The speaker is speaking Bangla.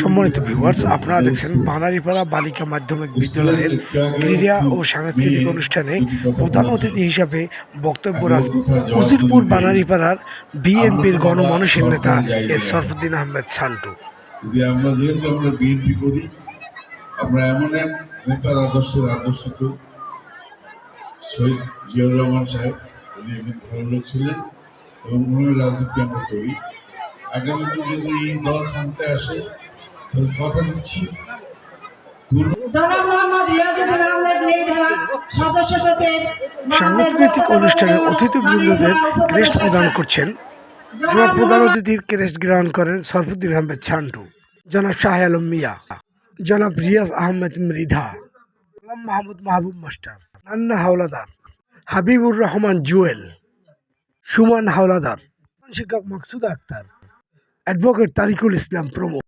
সম্মানিত ভিউয়ার্স আপনারা দেখছেন বানারীপাড়া বালিকা মাধ্যমিক বিদ্যালয়ের ক্রীড়া ও সাংস্কৃতিক অনুষ্ঠানে প্রধান অতিথি হিসাবে বক্তব্য রাখছেন উজিরপুর বানারীপাড়ার বিএনপির গণমানুষের নেতা এস সরফুদ্দিন আহমেদ সান্টু। যদি আমরা যেহেতু আমরা বিএনপি করি, আমরা এমন এক নেতার আদর্শের শহীদ জিয়াউর রহমান সাহেব, উনি একজন ভালো লোক ছিলেন এবং রাজনীতি আমরা করি। আগামীতে যদি এই দল ক্ষমতায় আসে তাহলে কথা দিচ্ছি। কোন জনাব মোহাম্মদ রিয়াজুদ্দিন আহমেদ মৃধা সদস্য সচিব সাংস্কৃতিক অনুষ্ঠানে অতিথিবৃন্দদের ক্রেস্ট প্রদান করছেন জনাব প্রধান অতিথির ক্রেস্ট গ্রহণ করেন সরফুদ্দিন আহমেদ ছান্টু জনাব শাহ আলম মিয়া জনাব রিয়াজ আহমেদ মৃধা গোলাম মাহমুদ মাহবুব মাস্টার নান্না হাওলাদার হাবিবুর রহমান জুয়েল সুমান হাওলাদার শিক্ষক মাকসুদা আক্তার অ্যাডভোকেট তারিকুল ইসলাম প্রমুখ।